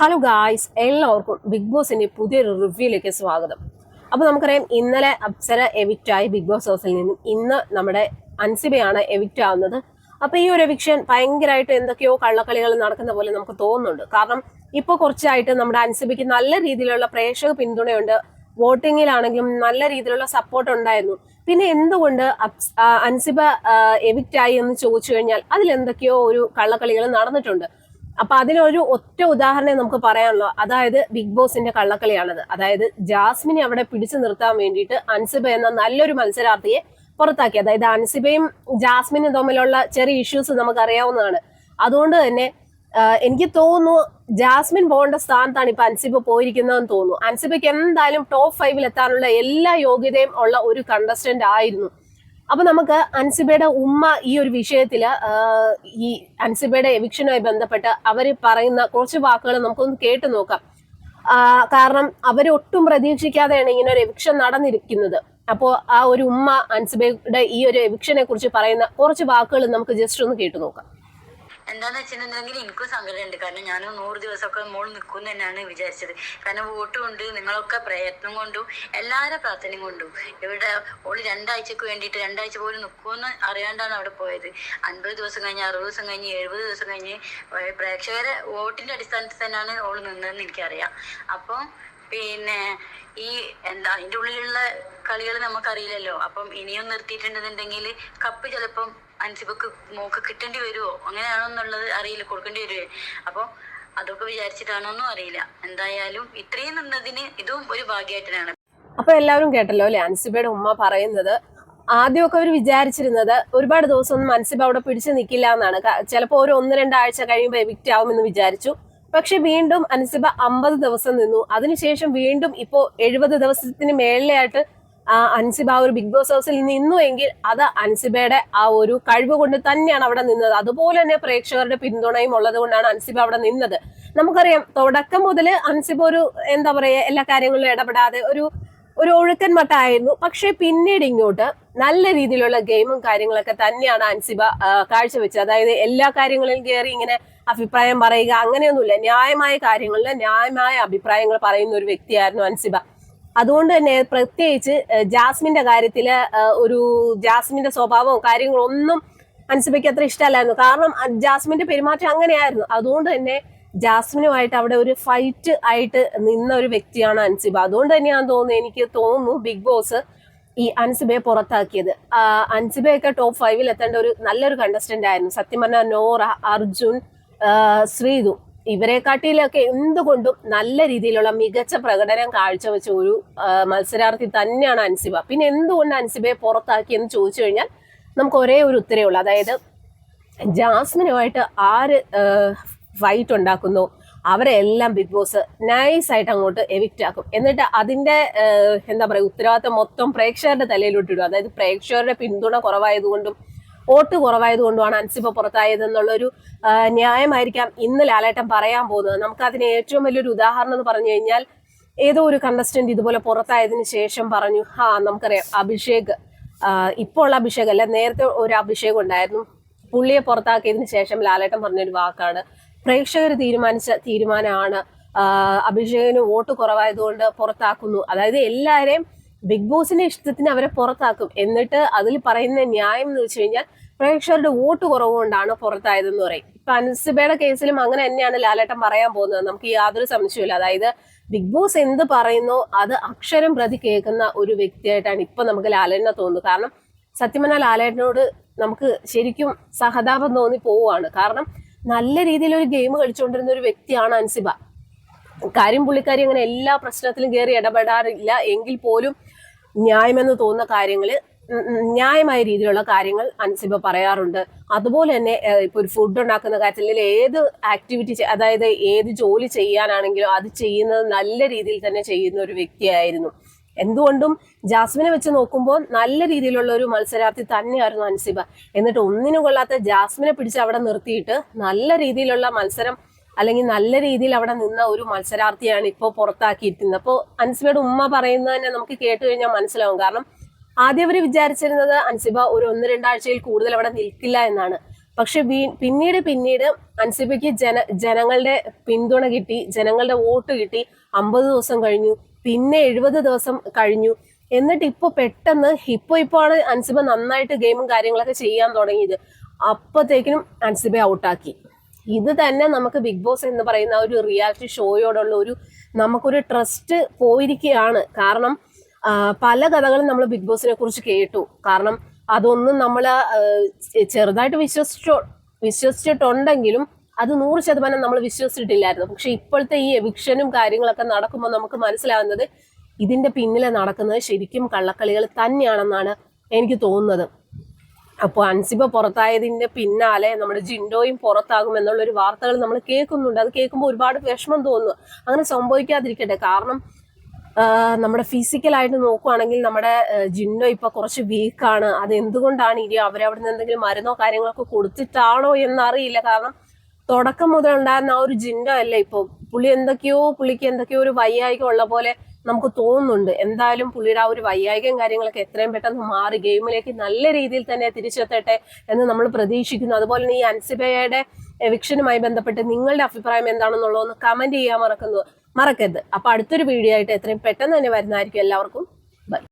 Hello guys എല്ലാവർക്കും big ബോസിന്റെ പുതിയൊരു റിവ്യൂയിലേക്ക് സ്വാഗതം. അപ്പോൾ നമുക്കറിയാം ഇന്നലെ അപ്സര എവിക്റ്റ് ആയി ബിഗ് ബോസ് ഹൗസിൽ നിന്നും ഇന്ന് നമ്മുടെ അൻസിബയാണ് എവിക്റ്റ് ആവുന്നത്. അപ്പോൾ ഈ ഒരു എവിക്ഷൻ ഭയങ്കരമായിട്ട് എന്തൊക്കെയോ കള്ളക്കളികൾ നടക്കുന്ന പോലെ നമുക്ക് തോന്നുന്നുണ്ട്. കാരണം ഇപ്പോൾ കുറച്ചായിട്ട് നമ്മുടെ അൻസിബയ്ക്ക് നല്ല രീതിയിലുള്ള പ്രേക്ഷക പിന്തുണയുണ്ട്. വോട്ടിങ്ങിലാണെങ്കിലും നല്ല രീതിയിലുള്ള സപ്പോർട്ട് ഉണ്ടായിരുന്നു. പിന്നെ എന്തുകൊണ്ട് അൻസിബ എവിക്റ്റായി എന്ന് ചോദിച്ചു കഴിഞ്ഞാൽ അതിൽ എന്തൊക്കെയോ ഒരു കള്ളക്കളികൾ നടന്നിട്ടുണ്ട്. അപ്പൊ അതിലൊരു ഒറ്റ ഉദാഹരണം നമുക്ക് പറയാനുള്ളൂ. അതായത് ബിഗ് ബോസിന്റെ കള്ളക്കളിയാണത്. അതായത് ജാസ്മിനെ അവിടെ പിടിച്ചു നിർത്താൻ വേണ്ടിയിട്ട് അൻസിബ എന്ന നല്ലൊരു മത്സരാർത്ഥിയെ പുറത്താക്കി. അതായത് അൻസിബയും ജാസ്മിനും തമ്മിലുള്ള ചെറിയ ഇഷ്യൂസ് നമുക്ക് അറിയാവുന്നതാണ് അതുകൊണ്ട് തന്നെ എനിക്ക് തോന്നുന്നു ജാസ്മിൻ പോകേണ്ട സ്ഥാനത്താണ് ഇപ്പൊ അൻസിബ പോയിരിക്കുന്നതെന്ന് തോന്നുന്നു. അൻസിബയ്ക്ക് എന്തായാലും ടോപ്പ് ഫൈവിൽ എത്താനുള്ള എല്ലാ യോഗ്യതയും ഉള്ള ഒരു കണ്ടസ്റ്റന്റ് ആയിരുന്നു. അപ്പൊ നമുക്ക് അൻസിബയുടെ ഉമ്മ ഈ ഒരു വിഷയത്തിൽ ഈ അൻസിബയുടെ എവിക്ഷനുമായി ബന്ധപ്പെട്ട് അവർ പറയുന്ന കുറച്ച് വാക്കുകൾ നമുക്കൊന്ന് കേട്ടു നോക്കാം. കാരണം അവർ ഒട്ടും പ്രതീക്ഷിക്കാതെയാണ് ഇങ്ങനെ ഒരു എവിക്ഷൻ നടന്നിരിക്കുന്നത്. അപ്പോൾ ആ ഒരു ഉമ്മ അൻസിബയുടെ ഈ ഒരു എവിക്ഷനെ കുറിച്ച് പറയുന്ന കുറച്ച് വാക്കുകൾ നമുക്ക് ജസ്റ്റ് ഒന്ന് കേട്ടു നോക്കാം. എന്താന്ന് വെച്ചിട്ടുണ്ടെങ്കിൽ എനിക്കും സങ്കടമുണ്ട്. കാരണം ഞാൻ നൂറ് ദിവസമൊക്കെ മോൾ നിൽക്കും തന്നെയാണ് വിചാരിച്ചത്. കാരണം വോട്ട് കൊണ്ട് നിങ്ങളൊക്കെ പ്രയത്നം കൊണ്ടും എല്ലാവരുടെ പ്രാർത്ഥനയും കൊണ്ടും. ഇവിടെ ഓൾ രണ്ടാഴ്ചക്ക് വേണ്ടിയിട്ട് രണ്ടാഴ്ച പോലും നിൽക്കുമെന്ന് അറിയാണ്ടാണ് അവിടെ പോയത്. അൻപത് ദിവസം കഴിഞ്ഞ് അറുപത് ദിവസം കഴിഞ്ഞ് എഴുപത് ദിവസം കഴിഞ്ഞ് പ്രേക്ഷകരെ വോട്ടിന്റെ അടിസ്ഥാനത്തിൽ തന്നെയാണ് ഓൾ നിന്നതെന്ന് എനിക്കറിയാം. അപ്പം പിന്നെ ഈ എന്താ അതിന്റെ ഉള്ളിലുള്ള കളികൾ നമുക്കറിയില്ലല്ലോ. അപ്പം ഇനിയും നിർത്തിയിട്ടുണ്ടെന്നുണ്ടെങ്കിൽ കപ്പ് ചിലപ്പം അൻസിബക്ക് മോക്ക് കിട്ടേണ്ടി വരുമോ അങ്ങനെയാണോ എന്നുള്ളത് അറിയില്ല കൊടുക്കേണ്ടി വരുമോ അപ്പോൾ അതൊക്കെ വിചാരിച്ചിട്ടാണോന്നും അറിയില്ല. എന്തായാലും ഇത്രയും നിന്നതിന് ഇതും ഒരു ഭാഗ്യമായിട്ടാണ് അപ്പൊ എല്ലാവരും കേട്ടല്ലോ അല്ലെ? അൻസിബയുടെ ഉമ്മ പറയുന്നത്. ആദ്യമൊക്കെ അവർ വിചാരിച്ചിരുന്നത് ഒരുപാട് ദിവസം ഒന്നും അൻസിബ അവിടെ പിടിച്ചു നിൽക്കില്ല എന്നാണ്. ചിലപ്പോൾ ഒരു ഒന്ന് രണ്ടാഴ്ച കഴിയുമ്പോൾ എവിക്റ്റ് ആവുമെന്ന് വിചാരിച്ചു. പക്ഷെ വീണ്ടും അൻസിബ അമ്പത് ദിവസം നിന്നു. അതിനുശേഷം വീണ്ടും ഇപ്പോ എഴുപത് ദിവസത്തിന് മേളിലായിട്ട് അൻസിബ ആ ഒരു ബിഗ് ബോസ് ഹൗസിൽ നിന്നു എങ്കിൽ അത് അൻസിബയുടെ ആ ഒരു കഴിവ് കൊണ്ട് തന്നെയാണ് അവിടെ നിന്നത്. അതുപോലെ തന്നെ പ്രേക്ഷകരുടെ പിന്തുണയും ഉള്ളത് കൊണ്ടാണ് അൻസിബ അവിടെ നിന്നത്. നമുക്കറിയാം തുടക്കം മുതൽ അൻസിബ ഒരു എന്താ പറയുക എല്ലാ കാര്യങ്ങളിലും ഇടപെടാതെ ഒരു ഒരു ഒഴുക്കൻ മട്ടായിരുന്നു. പക്ഷെ പിന്നീട് ഇങ്ങോട്ട് നല്ല രീതിയിലുള്ള ഗെയിമും കാര്യങ്ങളൊക്കെ തന്നെയാണ് അൻസിബ കാഴ്ചവെച്ചത്. അതായത് എല്ലാ കാര്യങ്ങളിലും കയറി ഇങ്ങനെ അഭിപ്രായം പറയുക അങ്ങനെയൊന്നുമില്ല. ന്യായമായ കാര്യങ്ങളിൽ ന്യായമായ അഭിപ്രായങ്ങൾ പറയുന്ന ഒരു വ്യക്തിയായിരുന്നു അൻസിബ. അതുകൊണ്ട് തന്നെ പ്രത്യേകിച്ച് ജാസ്മിന്റെ കാര്യത്തിൽ ഒരു ജാസ്മിന്റെ സ്വഭാവവും കാര്യങ്ങളൊന്നും അൻസിബയ്ക്ക് അത്ര ഇഷ്ടമല്ലായിരുന്നു. കാരണം ജാസ്മിന്റെ പെരുമാറ്റം അങ്ങനെയായിരുന്നു. അതുകൊണ്ട് തന്നെ ജാസ്മിനുമായിട്ട് അവിടെ ഒരു ഫൈറ്റ് ആയിട്ട് നിന്ന ഒരു വ്യക്തിയാണ് അൻസിബ. അതുകൊണ്ട് തന്നെയാണ് തോന്നുന്നത് എനിക്ക് തോന്നുന്നു ബിഗ് ബോസ് ഈ അൻസിബയെ പുറത്താക്കിയത്. അൻസിബയൊക്കെ ടോപ്പ് ഫൈവിൽ എത്തേണ്ട ഒരു നല്ലൊരു കണ്ടസ്റ്റന്റ് ആയിരുന്നു. സത്യം പറഞ്ഞാൽ നോറ അർജുൻ ശ്രീതു. ഇവരെക്കാട്ടിലൊക്കെ എന്തുകൊണ്ടും നല്ല രീതിയിലുള്ള മികച്ച പ്രകടനം കാഴ്ചവെച്ച ഒരു മത്സരാർത്ഥി തന്നെയാണ് അൻസിബ. പിന്നെ എന്തുകൊണ്ട് അൻസിബയെ പുറത്താക്കി എന്ന് ചോദിച്ചു കഴിഞ്ഞാൽ നമുക്ക് ഒരേ ഒരു ഉത്തരേ ഉള്ളൂ. അതായത് ജാസ്മിനുമായിട്ട് ആര് ഫൈറ്റ് ഉണ്ടാക്കുന്നു. അവരെല്ലാം ബിഗ് ബോസ് നൈസ് ആയിട്ട് അങ്ങോട്ട് എവിക്റ്റ് ആക്കും. എന്നിട്ട് അതിന്റെ എന്താ പറയുക ഉത്തരവാദിത്തം മൊത്തം പ്രേക്ഷകരുടെ തലയിലോട്ട് ഇടും അതായത് പ്രേക്ഷകരുടെ പിന്തുണ കുറവായതുകൊണ്ടും വോട്ട് കുറവായതുകൊണ്ടുമാണ് അൻസിപ്പ പുറത്തായതെന്നുള്ളൊരു ന്യായമായിരിക്കാം ഇന്ന് ലാലേട്ടൻ പറയാൻ പോകുന്നത്. നമുക്ക് അതിന് ഏറ്റവും വലിയൊരു ഉദാഹരണം എന്ന് പറഞ്ഞു കഴിഞ്ഞാൽ ഏതോ ഒരു കണ്ടസ്റ്റന്റ് ഇതുപോലെ പുറത്തായതിനു ശേഷം പറഞ്ഞു ആ നമുക്കറിയാം അഭിഷേക് ഇപ്പോൾ ഉള്ള അഭിഷേക് അല്ല നേരത്തെ ഒരു അഭിഷേക് ഉണ്ടായിരുന്നു. പുള്ളിയെ പുറത്താക്കിയതിന് ശേഷം ലാലേട്ടൻ പറഞ്ഞൊരു വാക്കാണ് പ്രേക്ഷകർ തീരുമാനിച്ച തീരുമാനമാണ്. അഭിഷേകന് വോട്ട് കുറവായതുകൊണ്ട് പുറത്താക്കുന്നു. അതായത് എല്ലാവരെയും ബിഗ് ബോസിന്റെ ഇഷ്ടത്തിന് അവരെ പുറത്താക്കും. എന്നിട്ട് അതിൽ പറയുന്ന ന്യായം എന്ന് വെച്ച് കഴിഞ്ഞാൽ പ്രേക്ഷകരുടെ വോട്ട് കുറവുകൊണ്ടാണ് പുറത്തായതെന്ന് പറയും. ഇപ്പൊ അൻസിബയുടെ കേസിലും അങ്ങനെ തന്നെയാണ് ലാലേട്ടൻ പറയാൻ പോകുന്നത്. നമുക്ക് യാതൊരു സംശയമില്ല അതായത് ബിഗ് ബോസ് എന്ത് പറയുന്നോ അത് അക്ഷരം പ്രതി കേൾക്കുന്ന ഒരു വ്യക്തിയായിട്ടാണ് ഇപ്പൊ നമുക്ക് ലാലേട്ടനെ തോന്നുന്നത്. കാരണം സത്യമന ലാലേട്ടനോട് നമുക്ക് ശരിക്കും സഹതാപം തോന്നി പോവുകയാണ്. കാരണം നല്ല രീതിയിൽ ഒരു ഗെയിം കളിച്ചുകൊണ്ടിരുന്ന ഒരു വ്യക്തിയാണ് അൻസിബ. കാര്യം പുള്ളിക്കാരി അങ്ങനെ എല്ലാ പ്രശ്നത്തിലും കയറി ഇടപെടാറില്ല. എങ്കിൽ പോലും ന്യായമെന്ന് തോന്നുന്ന കാര്യങ്ങൾ ന്യായമായ രീതിയിലുള്ള കാര്യങ്ങൾ അൻസിബ പറയാറുണ്ട്. അതുപോലെ തന്നെ ഇപ്പൊ ഒരു ഫുഡ് ഉണ്ടാക്കുന്ന കാര്യത്തിൽ ഏത് ആക്ടിവിറ്റി അതായത് ഏത് ജോലി ചെയ്യാനാണെങ്കിലും അത് ചെയ്യുന്നത് നല്ല രീതിയിൽ തന്നെ ചെയ്യുന്ന ഒരു വ്യക്തിയായിരുന്നു. എന്തുകൊണ്ടും ജാസ്മിനെ വെച്ച് നോക്കുമ്പോൾ നല്ല രീതിയിലുള്ള ഒരു മത്സരാർത്ഥി തന്നെയായിരുന്നു അൻസിബ. എന്നിട്ട് ഒന്നിനും കൊള്ളാത്ത ജാസ്മിനെ പിടിച്ച് അവിടെ നിർത്തിയിട്ട് നല്ല രീതിയിലുള്ള മത്സരം അല്ലെങ്കിൽ നല്ല രീതിയിൽ അവിടെ നിന്ന ഒരു മത്സരാർത്ഥിയാണ് ഇപ്പോൾ പുറത്താക്കിയിരിക്കുന്നത്. അപ്പോൾ അൻസിബയുടെ ഉമ്മ പറയുന്നത് തന്നെ നമുക്ക് കേട്ട് കഴിഞ്ഞാൽ മനസ്സിലാവും. കാരണം ആദ്യം അവർ വിചാരിച്ചിരുന്നത് അൻസിബ ഒരു ഒന്ന് രണ്ടാഴ്ചയിൽ കൂടുതൽ അവിടെ നിൽക്കില്ല എന്നാണ്. പക്ഷെ പിന്നീട് പിന്നീട് അൻസിബയ്ക്ക് ജന ജനങ്ങളുടെ പിന്തുണ കിട്ടി ജനങ്ങളുടെ വോട്ട് കിട്ടി. അമ്പത് ദിവസം കഴിഞ്ഞു. പിന്നെ എഴുപത് ദിവസം കഴിഞ്ഞു. എന്നിട്ട് ഇപ്പൊ പെട്ടെന്ന് ഇപ്പൊ ഇപ്പോ ആണ് അൻസിബ നന്നായിട്ട് ഗെയിമും കാര്യങ്ങളൊക്കെ ചെയ്യാൻ തുടങ്ങിയത്. അപ്പത്തേക്കിനും അൻസിബയെ ഔട്ടാക്കി ഇത് തന്നെ നമുക്ക് ബിഗ് ബോസ് എന്ന് പറയുന്ന ഒരു റിയാലിറ്റി ഷോയോടുള്ള ഒരു നമുക്കൊരു ട്രസ്റ്റ് പോയിരിക്കുകയാണ്. കാരണം പല കഥകളും നമ്മൾ ബിഗ് ബോസിനെ കുറിച്ച് കേട്ടു. കാരണം അതൊന്നും നമ്മൾ ചെറുതായിട്ട് വിശ്വസിച്ചോ വിശ്വസിച്ചിട്ടുണ്ടെങ്കിലും അത് നൂറ് ശതമാനം നമ്മൾ വിശ്വസിച്ചിട്ടില്ലായിരുന്നു. പക്ഷെ ഇപ്പോഴത്തെ ഈ എവിക്ഷനും കാര്യങ്ങളൊക്കെ നടക്കുമ്പോൾ നമുക്ക് മനസ്സിലാവുന്നത് ഇതിന്റെ പിന്നിലെ നടക്കുന്നത് ശരിക്കും കള്ളക്കളികൾ തന്നെയാണെന്നാണ് എനിക്ക് തോന്നുന്നത്. അപ്പോൾ അൻസിബ പുറത്തായതിന്റെ പിന്നാലെ നമ്മുടെ ജിൻഡോയും പുറത്താകും എന്നുള്ളൊരു വാർത്തകൾ നമ്മൾ കേൾക്കുന്നുണ്ട്. അത് കേൾക്കുമ്പോൾ ഒരുപാട് വിഷമം തോന്നുന്നു. അങ്ങനെ സംഭവിക്കാതിരിക്കട്ടെ. കാരണം നമ്മുടെ ഫിസിക്കലായിട്ട് നോക്കുവാണെങ്കിൽ നമ്മുടെ ജിന്നോ ഇപ്പൊ കുറച്ച് വീക്കാണ്. അത് എന്തുകൊണ്ടാണ് ഇനി അവരവിടെ നിന്ന് എന്തെങ്കിലും മരുന്നോ കാര്യങ്ങളൊക്കെ കൊടുത്തിട്ടാണോ എന്നറിയില്ല. കാരണം തുടക്കം മുതൽ ഉണ്ടായിരുന്ന ആ ഒരു ജിൻഡോ അല്ല ഇപ്പൊ? പുള്ളി എന്തൊക്കെയോ പുള്ളിക്ക് എന്തൊക്കെയോ ഒരു വയ്യായികം ഉള്ള പോലെ നമുക്ക് തോന്നുന്നുണ്ട്. എന്തായാലും പുള്ളിയുടെ ആ ഒരു വയ്യായികം കാര്യങ്ങളൊക്കെ എത്രയും പെട്ടെന്ന് മാറി ഗെയിമിലേക്ക് നല്ല രീതിയിൽ തന്നെ തിരിച്ചെത്തട്ടെ എന്ന് നമ്മൾ പ്രതീക്ഷിക്കുന്നു. അതുപോലെ തന്നെ ഈ അൻസിബയുടെ എവിക്ഷനുമായി ബന്ധപ്പെട്ട് നിങ്ങളുടെ അഭിപ്രായം എന്താണെന്നുള്ളതൊന്ന് കമന്റ് ചെയ്യാൻ മറക്കുന്നത് മറക്കരുത്. അപ്പൊ അടുത്തൊരു വീഡിയോ ആയിട്ട് എത്രയും പെട്ടെന്ന് തന്നെ വരുന്നതായിരിക്കും എല്ലാവർക്കും.